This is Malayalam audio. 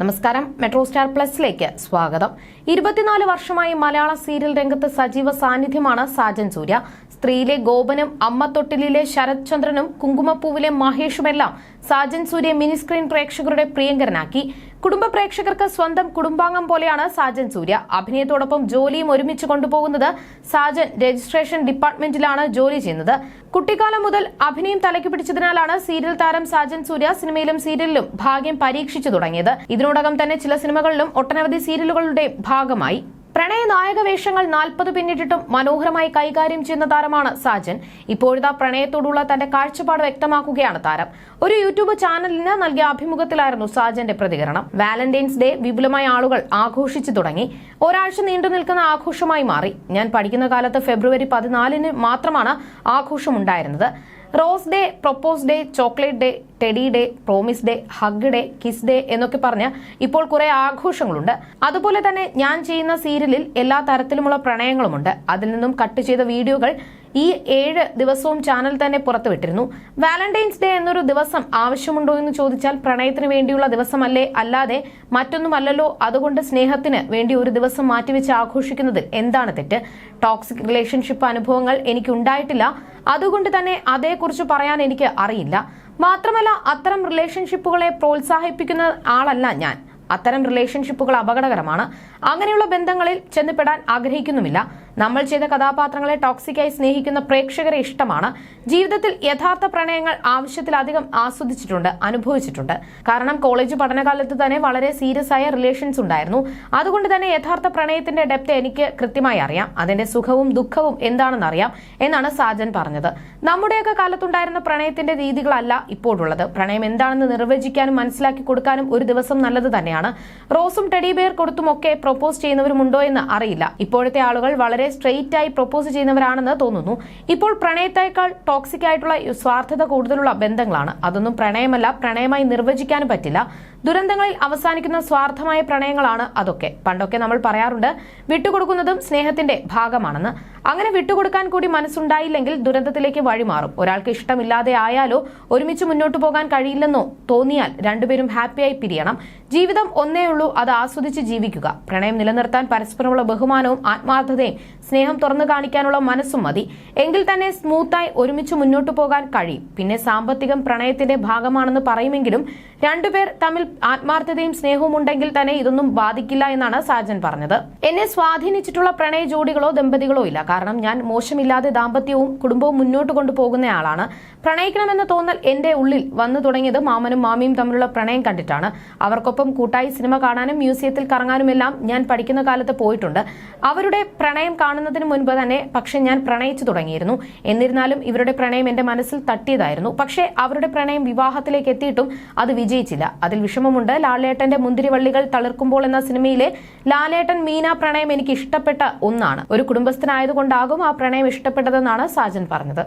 നമസ്കാരം. മെട്രോ സ്റ്റാർ പ്ലസിലേക്ക് സ്വാഗതം. ഇരുപത്തിനാല് വർഷമായി മലയാള സീരിയൽ രംഗത്ത് സജീവ സാന്നിധ്യമാണ് സാജൻ സൂര്യ. സ്ത്രീയിലെ ഗോപനും അമ്മത്തൊട്ടിലെ ശരത് ചന്ദ്രനും കുങ്കുമപ്പൂവിലെ മഹേഷുമെല്ലാം സാജൻ സൂര്യ മിനി സ്ക്രീൻ പ്രേക്ഷകരുടെ പ്രിയങ്കരനാക്കി. കുടുംബ പ്രേക്ഷകർക്ക് സ്വന്തം കുടുംബാംഗം പോലെയാണ് സാജൻ സൂര്യ. അഭിനയത്തോടൊപ്പം ജോലിയും ഒരുമിച്ച് കൊണ്ടുപോകുന്നത് സാജൻ രജിസ്ട്രേഷൻ ഡിപ്പാർട്ട്മെന്റിലാണ് ജോലി ചെയ്യുന്നത്. കുട്ടിക്കാലം മുതൽ അഭിനയം തലയ്ക്ക് പിടിച്ചതിനാലാണ് സീരിയൽ താരം സാജൻ സൂര്യ സിനിമയിലും സീരിയലിലും ഭാഗ്യം പരീക്ഷിച്ചു തുടങ്ങിയത്. ഇതിനോടകം തന്നെ ചില സിനിമകളിലും ഒട്ടനവധി സീരിയലുകളുടെ ഭാഗമായി. പ്രണയ നായക വേഷങ്ങൾ നാൽപ്പത് പിന്നിട്ടിട്ടും മനോഹരമായി കൈകാര്യം ചെയ്യുന്ന താരമാണ് സാജൻ. ഇപ്പോഴത്തെ പ്രണയത്തോടുള്ള തന്റെ കാഴ്ചപ്പാട് വ്യക്തമാക്കുകയാണ് താരം. ഒരു യൂട്യൂബ് ചാനലിന് നൽകിയ അഭിമുഖത്തിലായിരുന്നു സാജന്റെ പ്രതികരണം. വാലന്റൈൻസ് ഡേ വിപുലമായ ആളുകൾ ആഘോഷിച്ചു തുടങ്ങി. ഒരാഴ്ച നീണ്ടു നിൽക്കുന്ന ആഘോഷമായി മാറി. ഞാൻ പഠിക്കുന്ന കാലത്ത് ഫെബ്രുവരി പതിനാലിന് മാത്രമാണ് ആഘോഷം ഉണ്ടായിരുന്നത് rose day propose day chocolate day teddy day promise day hug day kiss day എന്നൊക്കെ പറഞ്ഞ് ഇപ്പോൾ കുറെ ആഘോഷങ്ങളുണ്ട്. അതുപോലെ തന്നെ ഞാൻ ചെയ്യുന്ന സീരിയലിൽ എല്ലാ തരത്തിലുമുള്ള പ്രണയങ്ങളുമുണ്ട്. അതിൽ നിന്നും കട്ട് ചെയ്ത വീഡിയോകൾ ഈ ഏഴ് ദിവസവും ചാനൽ തന്നെ പുറത്തുവിട്ടിരുന്നു. വാലന്റൈൻസ് ഡേ എന്നൊരു ദിവസം ആവശ്യമുണ്ടോ എന്ന് ചോദിച്ചാൽ പ്രണയത്തിന് വേണ്ടിയുള്ള ദിവസമല്ലേ? അല്ലാതെ മറ്റൊന്നുമല്ലല്ലോ. അതുകൊണ്ട് സ്നേഹത്തിന് വേണ്ടി ഒരു ദിവസം മാറ്റിവെച്ച് ആഘോഷിക്കുന്നതിൽ എന്താണ് തെറ്റ്? ടോക്സിക് റിലേഷൻഷിപ്പ് അനുഭവങ്ങൾ എനിക്ക് ഉണ്ടായിട്ടില്ല അതുകൊണ്ട് തന്നെ അതേക്കുറിച്ച് പറയാൻ എനിക്ക് അറിയില്ല. മാത്രമല്ല അത്തരം റിലേഷൻഷിപ്പുകളെ പ്രോത്സാഹിപ്പിക്കുന്ന ആളല്ല ഞാൻ. അത്തരം റിലേഷൻഷിപ്പുകൾ അപകടകരമാണ്. അങ്ങനെയുള്ള ബന്ധങ്ങളിൽ ചെന്നപ്പെടാൻ ആഗ്രഹിക്കുന്നുമില്ല. നമ്മൾ ചെയ്ത കഥാപാത്രങ്ങളെ ടോക്സിക്കായി സ്നേഹിക്കുന്ന പ്രേക്ഷകരെ ഇഷ്ടമാണ്. ജീവിതത്തിൽ യഥാർത്ഥ പ്രണയങ്ങൾ ആവശ്യത്തിലധികം ആസ്വദിച്ചിട്ടുണ്ട് അനുഭവിച്ചിട്ടുണ്ട്. കാരണം കോളേജ് പഠനകാലത്ത് തന്നെ വളരെ സീരിയസ് ആയ റിലേഷൻസ് ഉണ്ടായിരുന്നു. അതുകൊണ്ട് തന്നെ യഥാർത്ഥ പ്രണയത്തിന്റെ ഡെപ്ത് എനിക്ക് കൃത്യമായി അറിയാം. അതിന്റെ സുഖവും ദുഃഖവും എന്താണെന്ന് അറിയാം എന്നാണ് സാജൻ പറഞ്ഞത്. നമ്മുടെയൊക്കെ കാലത്തുണ്ടായിരുന്ന പ്രണയത്തിന്റെ രീതികളല്ല ഇപ്പോഴുള്ളത്. പ്രണയം എന്താണെന്ന് നിർവചിക്കാനും മനസ്സിലാക്കി കൊടുക്കാനും ഒരു ദിവസം നല്ലത് തന്നെയാണ്. റോസും ടെഡി ബെയർ കൊടുത്തുമൊക്കെ പ്രൊപ്പോസ് ചെയ്യുന്നവരുമുണ്ടോ എന്ന് അറിയില്ല. ഇപ്പോഴത്തെ ആളുകൾ വളരെ സ്ട്രെയിറ്റ് ആയി പ്രൊപ്പോസ് ചെയ്യുന്നവരാണെന്ന് തോന്നുന്നു. ഇപ്പോൾ പ്രണയത്തേക്കാൾ ടോക്സിക് ആയിട്ടുള്ള സ്വാർത്ഥത കൂടുതലുള്ള ബന്ധങ്ങളാണ്. അതൊന്നും പ്രണയമല്ല. പ്രണയമായി നിർവചിക്കാനും പറ്റില്ല. ദുരന്തങ്ങളിൽ അവസാനിക്കുന്ന സ്വാർത്ഥമായ പ്രണയങ്ങളാണ് അതൊക്കെ. പണ്ടൊക്കെ നമ്മൾ പറയാറുണ്ട് വിട്ടുകൊടുക്കുന്നതും സ്നേഹത്തിന്റെ ഭാഗമാണെന്ന്. അങ്ങനെ വിട്ടുകൊടുക്കാൻ കൂടി മനസ്സുണ്ടായില്ലെങ്കിൽ ദുരന്തത്തിലേക്ക് വഴിമാറും. ഒരാൾക്ക് ഇഷ്ടമില്ലാതെ ആയാലോ ഒരുമിച്ച് മുന്നോട്ട് പോകാൻ കഴിയില്ലെന്നോ തോന്നിയാൽ രണ്ടുപേരും ഹാപ്പിയായി പിരിയണം. ജീവിതം ഒന്നേ ഉള്ളൂ അത് ആസ്വദിച്ച് ജീവിക്കുക. പ്രണയം നിലനിർത്താൻ പരസ്പരമുള്ള ബഹുമാനവും ആത്മാർത്ഥതയും സ്നേഹം തുറന്നു കാണിക്കാനുള്ള മനസ്സും മതി. എങ്കിൽ തന്നെ സ്മൂത്തായി ഒരുമിച്ച് മുന്നോട്ട് പോകാൻ കഴിയും. പിന്നെ സാമ്പത്തികം പ്രണയത്തിന്റെ ഭാഗമാണെന്ന് പറയുമെങ്കിലും രണ്ടുപേർ തമ്മിൽ ആത്മാർത്ഥതയും സ്നേഹവും ഉണ്ടെങ്കിൽ തന്നെ ഇതൊന്നും ബാധിക്കില്ല എന്നാണ് സാജൻ പറഞ്ഞത്. എന്നെ സ്വാധീനിച്ചിട്ടുള്ള പ്രണയ ജോഡികളോ ദമ്പതികളോ ഇല്ല. കാരണം ഞാൻ മോശമില്ലാതെ ദാമ്പത്യവും കുടുംബവും മുന്നോട്ട് കൊണ്ടുപോകുന്നയാളാണ് പ്രണയിക്കണമെന്ന തോന്നൽ എന്റെ ഉള്ളിൽ വന്നു തുടങ്ങിയത് മാമനും മാമിയും തമ്മിലുള്ള പ്രണയം കണ്ടിട്ടാണ്. അവർക്കൊപ്പം കൂട്ടായി സിനിമ കാണാനും മ്യൂസിയത്തിൽ കറങ്ങാനുമെല്ലാം ഞാൻ പഠിക്കുന്ന കാലത്ത് പോയിട്ടുണ്ട്. അവരുടെ പ്രണയം കാണുന്നതിന് മുൻപ് തന്നെ പക്ഷെ ഞാൻ പ്രണയിച്ചു തുടങ്ങിയിരുന്നു. എന്നിരുന്നാലും ഇവരുടെ പ്രണയം എന്റെ മനസ്സിൽ തട്ടിയതായിരുന്നു. പക്ഷേ അവരുടെ പ്രണയം വിവാഹത്തിലേക്ക് എത്തിയിട്ടും അത് വിജയിച്ചില്ല. അതിൽ വിഷമമുണ്ട്. ലാലേട്ടന്റെ മുന്തിരിവള്ളികൾ തളിർക്കുമ്പോൾ എന്ന സിനിമയിലെ ലാലേട്ടൻ മീന പ്രണയം എനിക്ക് ഇഷ്ടപ്പെട്ട ഒന്നാണ്. ഒരു കുടുംബസ്ഥനായതുകൊണ്ടാകും ആ പ്രണയം ഇഷ്ടപ്പെട്ടതെന്നാണ് സാജൻ പറഞ്ഞത്.